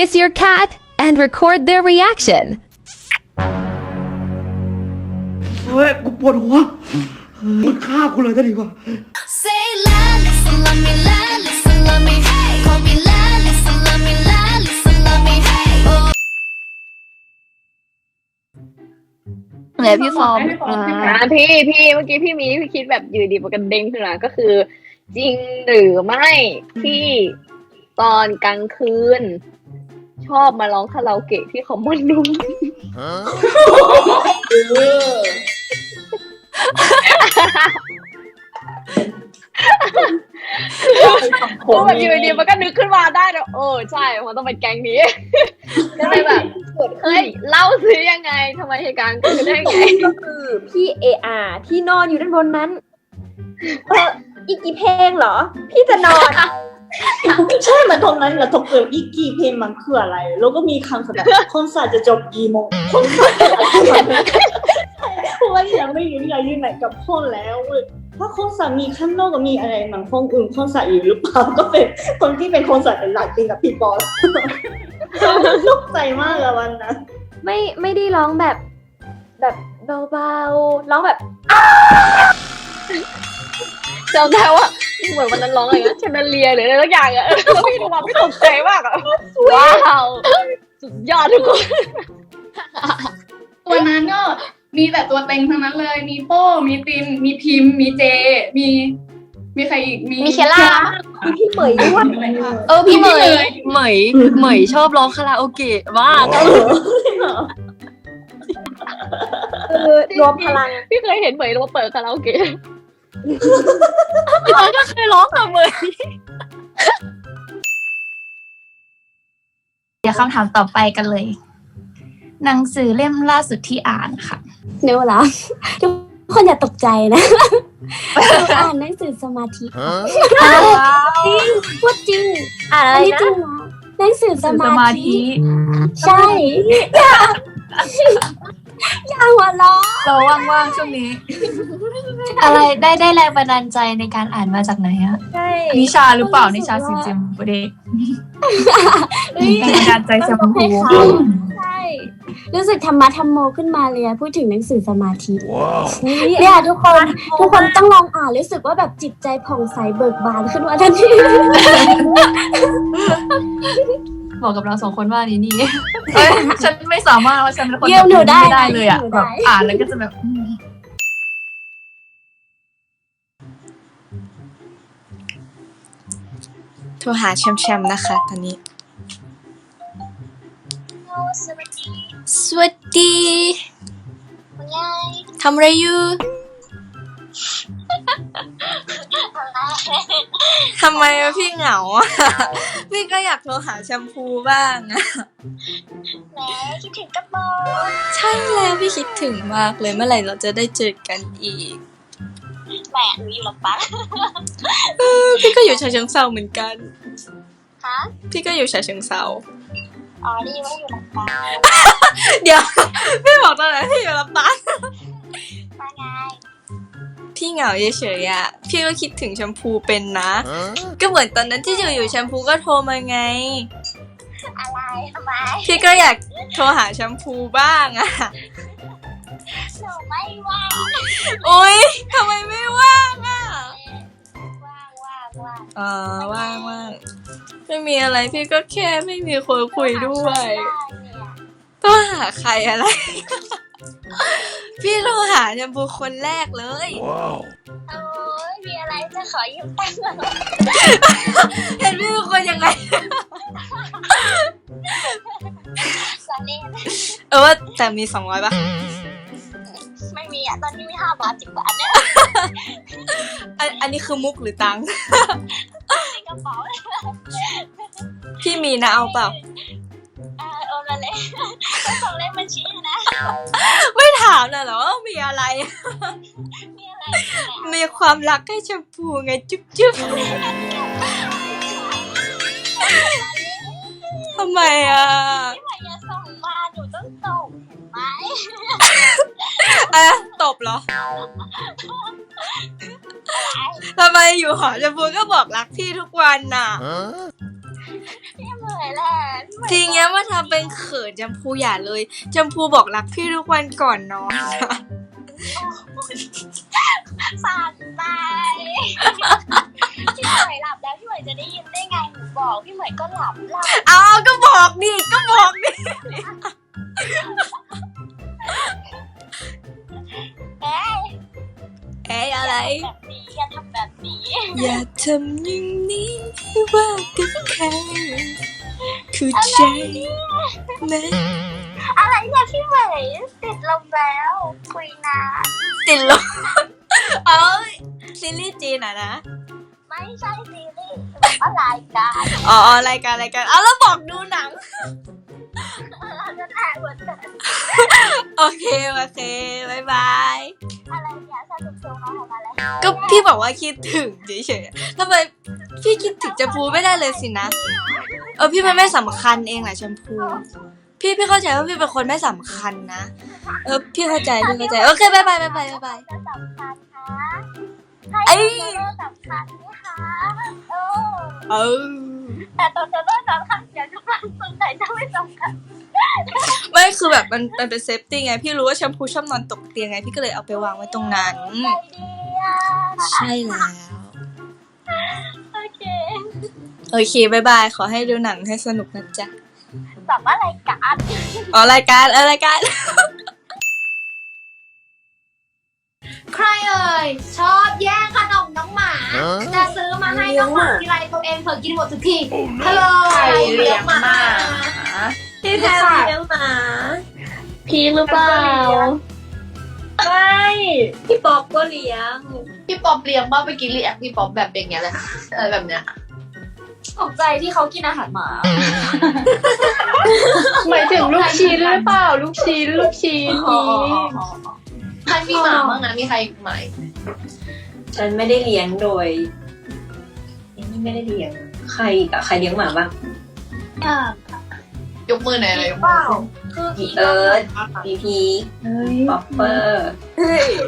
kiss your cat and record their reaction. เฮ้ยกูปวดหัวเฮ้ยมึงฆ่ากูเลยจะดีกว่า Say la, listen, love me, la, listen, love me, hey. Call me la, listen, love me, la, listen, love me, hey. Oh. ไหนพี่ฟอร์มอ่าอ่าพี่พี่เมื่อกี้พี่มีพี่คิดแบบอยู่ดีมันกันเด้งขึ้นมาก็คือ จริงหรือไม่ที่ตอนกลางคืน ชอบมาร้องคาราโอเกะที่คอมมอนรูมคือแบบอยู่ดีมันก็นึกขึ้นมาได้แล้วเออใช่มันต้องเป็นแก๊งนี้ก็เลยแบบเฮ้ยเล่าซิยังไงทำไมเหตุการณ์เกิดได้ไงก็คือพี่เออาที่นอนอยู่ด้านบนนั้นเอออีกกี่เพลงเหรอ พี่จะนอน ใช่มันตรงนั้นแหละตกเกิดอีกกี่เพลงมันคืออะไร แล้วก็มีคำแบบคอนเสิร์ตจะจบกี่โมงคอนเสิร์ตเพราะว่ายังไม่รู้อยากอยู่ไหนกับพ่อแล้วเว้ยถ้าคอนเสิร์ตมีข้างนอกก็มีอะไรหนังห้องอื่นคอนเสิร์ตอยู่หรือเปล่าก็เป็นคนที่เป็นคอนเสิร์ตเป็นหลักจริงกับพี่บอสตกใจมากอะวันนั้นไม่ไม่ได้ร้องแบบแบบเบาๆร้องแบบ จำได้ว่าเหมือนวันนั้นร้องอะไรนะเชนเดเลียหรืออะไรสักอย่างอะแล้วพี่ดูมาพี่ตกใจมากอะว้าวสุดยอดทุกคนตัวนั้นก็มีแต่ตัวเต็งทั้งนั้นเลย มีโป้ มีติน มีพิมพ์ มีเจ มี มีใครอีก มีมีเคล่ามีพี่เหมยด้วยอะไรคะเออพี่เหมพี่เหมยยเหมยเหมยชอบร้องคาราโอเกะมากคือรวมพลัง พี่เคยเห็นเหมยมาเปิดคาราโอเกะ พี่เหมยก็เคยร้องกับเหมยเดี๋ยวคำถามต่อไปกันเลย หนังสือเล่มล่าสุดที่อ่านค่ะเนื้อเหรอทุกคนอย่าตกใจนะหนูอ่านหนังสือสมาธิจริงพูดจริงอ่านอะอัไรนนี้จรินะงเหรอหนังสือสสมามาธิ ธิ ใช่ อย่าอย่าหัวเราะเราว่างๆช่วงนี้ อะไรได้ได้แรงบันดาลใจในการอ่านมาจากไหนอะใช่นิชาหรือเปล่านิชาซินเจมบุเดกเฮ้ยแรงบันดาลใจจากต้องครูให้เขาใช่ รู้สึกธรรมะธรรมโมขึ้นมาเลยอะพูดถึงหนังสือสมาธิเนี่ยทุกคนทุกคนต้องลองอ่านรู้สึกว่าแบบจิตใจผ่องใสเบิกบานขึ้นมาทันที เหมาะกับเราสองคนมากนี่นี่เอ้ยฉันไม่สามารถว่าฉันเป็นคนเยี่ยมหนูได้ไม่ได้เลยอะหนูแบได้ บอ่านแล้วก็จะแบบอืมโทรหาแชมแชมนะคะ ตอนนี้ สวัสดีทำอะไรอยู่ ทำไมอะพี่เหงาอะพี่ก็อยากโทรหาแชมพูบ้างอะแหมคิดถึงกระโปงใช่แล้วพี่คิดถึงมากเลยเมื่อไหร่เราจะได้เจอกันอีกแหมหนูอยู่ลำปางเออพี่ก็อยู่ฉะเชิงเซาเหมือนกัน ฮะพี่ก็อยู่ฉะเชิงเซาอ๋อนี่ว่าอยู่ลำปางเดี๋ยวพี่บอกตอนไหนพี่อยู่ลำปางมาไง พี่เหงาเฉยๆอะพี่ก็คิดถึงแชมพูเป็นนะ ก็เหมือนตอนนั้นที่อยู่อยู่ๆแชมพูก็โทรมาไง อะไรทำไมพี่ก็อยากโทรหาแชมพูบ้างอะหนูไม่ว่างโอ๊ยทำไมไม่ว่างอะว่างว่างว่างอ๋อว่างว่างไม่มีอะไรพี่ก็แค่ไม่มีคนคุยด้วยต้องหาใครอะไร พี่โทรหาแชมพูคนแรกเลย โอ้ยมีอะไรจะขอยืมตังค์เหรอเห็นพี่เป็นคนยังไง สาเล่นเออว่าแต่มีสองร้อยปะไม่มีอะ ตอนนี้มีห้าบาทสิบบาทเนี่ยอันอันนี้คือมุกหรือตังค์ในกระเป๋าพี่มีนะเอาเปล่า เออโอนมาเลยส่งเลขบัญชีนะไม่ถามน่ะเหรอว่ามีอะไร มีอะไรมีความรักให้แชมพูไงจุ๊บจุ๊บทำไมอะไม่ไหวอย่าส่งมาหนูต้องส่งเห็นไหมอะตบเหรอทำไมอยู่หอแชมพูก็บอกรักพี่ทุกวันน่ะ พี่เหมยแหละทีเนี้ยมาทำเป็นเขินชมพูอย่าเลยชมพูบอกรักพี่ทุกวันก่อนนอนนะสาดใจพี่เหมยหลับแล้วพี่เหมยจะได้ยินได้ไงหนูบอกพี่เหมยก็หลับหลับเอาก็บอกดิ คือใจไหมอะไรเนี่ยพี่เหมยติดลมแล้ว คุยนานติดลมเอ้ยซีรีส์จีนอะนะ ไม่ใช่ซีรีส์แบบว่ารายการอ๋ออ๋อรายการรายการเอาแล้วบอกดูหนัง เราจะแตะเหมือนกันโอเค โอเคบายบาย อะไรเนี่ยสนุกสนานมาแล้วก็พี่บอกว่าคิดถึงเฉยๆทำไมพี่คิดถึงชมพูไม่ได้เลยสินะ เออพี่มันไม่สำคัญเองแหละชมพู พี่พี่เข้าใจว่าพี่เป็นคนไม่สำคัญนะ เออพี่เข้าใจพี่เข้าใจโอเคบายบายบายบายบายบาย จะสำคัญนะไอ้ให้ตัวเลือกสำคัญนะคะเออเออแต่ตัวเลือกสำคัญเดี๋ยวจะฟังตรงไหนจะไม่สำคัญไม่คือแบบมันมันเป็นเซฟตี้ไงพี่รู้ว่าแชมพูชอบนอนตกเตียงไงพี่ก็เลยเอาไปวางไว้ตรงนั้นใจดีอะ ใช่แล้วโอเค โอเคบายบาย ขอให้ดูหนังให้สนุกนะจ๊ะสัมอะไรกันอ๋อรายการเออรายการ ใครเอ่ยชอบแย่งขนมน้องหมาจะซื้อมาให้น้องหมาทีไรตัวเองเผลอกินหมดทุกทีฮัลโหลใครเลี้ยงหมาพี่แพมเลี้ยงหมาพี่หรือเปล่าไม่พี่ป๊อปก็เลี้ยงพี่ป๊อปเลี้ยงบ้างไปกินเรียกพี่ป๊อปแบบอย่างเงี้ยเลยเออแบบเนี้ย ตกใจที่เขากินอาหารหมา หมายถึงลูกชิ้นหรือเปล่า ลูกชิ้นลูกชิ้นนี้ใครมีหมาบ้างนะมีใครไหมฉันไม่ได้เลี้ยงโดยนี่ไม่ได้เลี้ยง ใครกับใครเลี้ยงหมาบ้างยกมือหน่อยเลยเปล่าคือพีเอิร์ธพีพีป๊อปเปอร์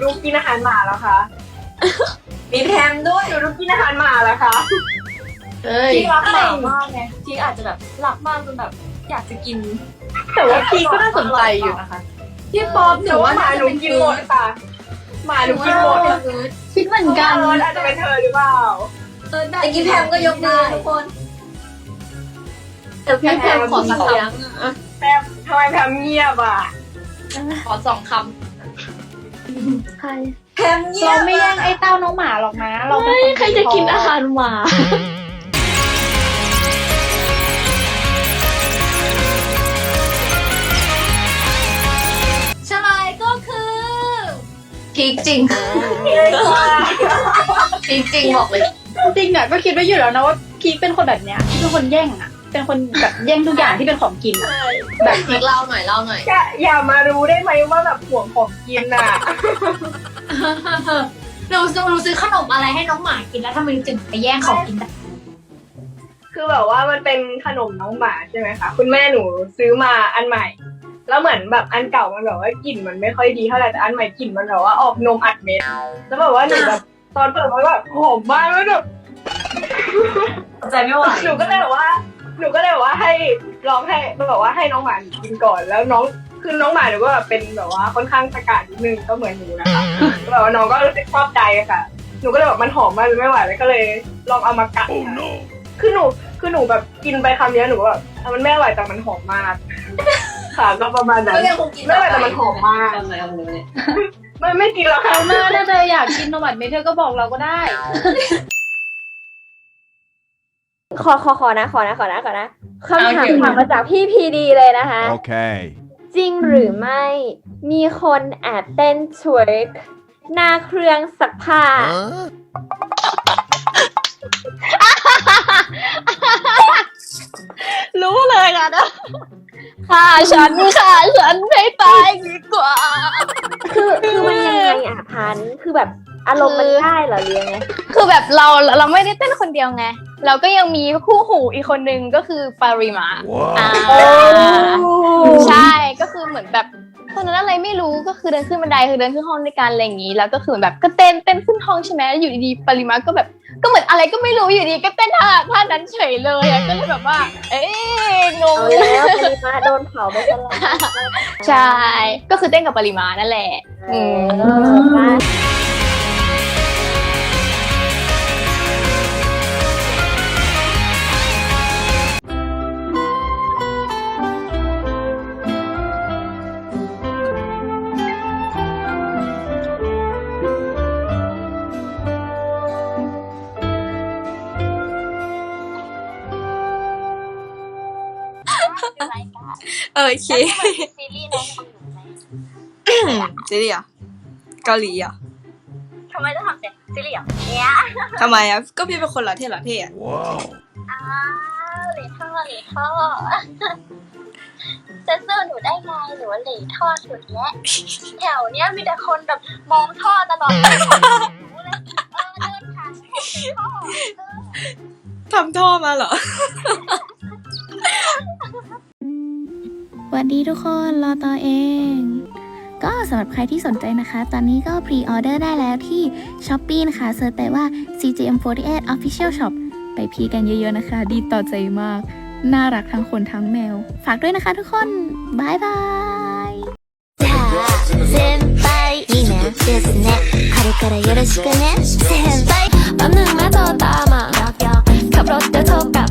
ลูกกินอาหารหมาแล้วคะมีแพมด้วยหนูลูกกินอาหารหมาแล้วคะ เอ้ยพี่รักหมามากไงพี่อาจจะแบบรักมากจนแบบอยากจะกิน แต่ว่าพี่ก็น่าสนใจอยู่นะคะ พี่ป๊อปหนูแต่ว่าว่าหมาหนูกินหมดค่ะหมาหนูกินหมดคิดเหมือนกันเอออาจจะเป็นเธอหรือเปล่าเออแต่กินแพมก็ยกมือทุกคนแต่พี่แพมขอสักคเลี้ยงอะแพมทำไมแพมเงียบอะำขอสองคแพมเยี่ยเรามไม่แย่งไอ้เต้าน้องหมาหรอกนะ เราเป็นคนใครจะกินอาหารหมา พีคจริงพีคจริงบอกเลย จริงๆอะก็คิดไว้อยู่แล้วนะว่าพีคเป็นคนแบบเนี้ยพีคเป็นคนแย่งอะ เป็นคนแบบแย่งทุกอย่างที่เป็นของกินอะแบบพีคเล่าหน่อยเล่าหน่อย อย่าอย่ามารู้ได้ไหมว่าแบบห่วงของกินอะ หนูซื้อหนูซื้อขนมอะไรให้น้องหมากินแล้วทำไมถึงไปแย่งของกินได้คือแบบว่ามันเป็นขนมน้องหมาใช่ไหมคะ คุณแม่หนูซื้อมาอันใหม่ แล้วเหมือนแบบอันเก่ามันแบบว่ากลิ่นมันไม่ค่อยดีเท่าไหร่แต่อันใหม่กลิ่นมันแบบว่าออกนมอัดเม็ดแล้วแบบว่าหนูแบบตอนเปิดมันแบบหอมมากแล้วแบบใจไม่ไหวหนูก็เลยแบบว่าหนูก็เลยแบบว่าให้ลองให้แบบว่าให้น้องหมาหนูกินก่อนแล้วน้องคือน้องหมาหนูก็แบบเป็นแบบว่าค่อนข้างตะกาดนิดนึงก็เหมือนหนูนะคะก็แบบว่าน้องก็รู้สึกชอบใจอะค่ะ หนูก็เลยแบบมันหอมมากเลยไม่ไหวแล้วก็เลยลองเอามากัดคือหนูคือหนูแบบกินไปคำเดียวหนูก็แบบอะมันไม่อร่อยแต่มันหอมมาก ค่ะก็ประมาณนั้นก็ยังคงกินไม่อร่อยแต่มันหอมมากทำไมเอาเนื้อเนี่ยไม่ไม่กินแล้วค่ะ เอาหน้าถ้าเธออยากกินนมอัดเม็ดเธอก็บอกเราก็ได้ ขอขอขอนะขอนะขอนะขอนะคำถามถามมาจากพี่พีดีเลยนะคะ Okay. จริงหรือไม่ มีคนแอบเต้นทเวิร์กหน้าเครื่องซักผ้า Huh? รู้เลยค่ะนะ ค่ะฉันค่ะฉันให้ตายดีกว่า คือคือมันยังไงอะพันธุ์คือแบบอารมณ์มันได้เหรอเรียงไงคือแบบเราเราไม่ได้เต้นคนเดียวไง เราก็ยังมีคู่หูอีกคนนึงก็คือปาริมา Whoa. อ่าใช่ก็คือเหมือนแบบ ตอนนั้นอะไรไม่รู้ก็คือเดินขึ้นบันไดคือเดินขึ้นห้องด้วยกันอะไรอย่างนี้ แล้วก็คือแบบก็เต้นเต้นขึ้นห้องใช่ไหมแล้วอยู่ดีๆปริมาก็แบบก็เหมือนอะไรก็ไม่รู้อยู่ดีก็เต้นท่าท่านั้นเฉยเลยอะก็เลยแบบว่า เอ๊ะงงเอาแล้วปริมาโดนเผาไปซะแล้วใช่ก็คือเต้นกับปริมานั่นแหละ อืมโอ เคซีรีส์น้องทำอยู่ไหมซีรีส์เหรอเกาหลีเหรอทำไมต้องทำเสียงซีรีส์อะเนี่ยทำไมอะก็พี่เป็นคนหล่อเท่หล่อเท่อะอ้าวเหลท่อเหลท่อจะสู้หนูได้ไงหนูว่าเหลท่อสุดแล้วแถวเนี้ยมีแต่คนแบบมองท่อตลอดเลยหนูเลยเออเดินผ่านท่อทำท่อมาเหรอ สวัสดีทุกคนรอต่อเอง ก็สำหรับใครที่สนใจนะคะ ตอนนี้ก็พรีออเดอร์ได้แล้วที่ s h อ p e e นะคะเซิร์ชไปว่า CGM48 Official Shop ไปพรีกันเยอะๆนะคะ ดีต่อใจมาก น่ารักทั้งคนทั้งแมว ฝากด้วยนะคะทุกคน บ๊ายบาย 先輩いいねですねこれからよろしくね先輩แป๊บนึงนะโทรตามอ่ะขับรถเดี๋ยวโทรกลับนะ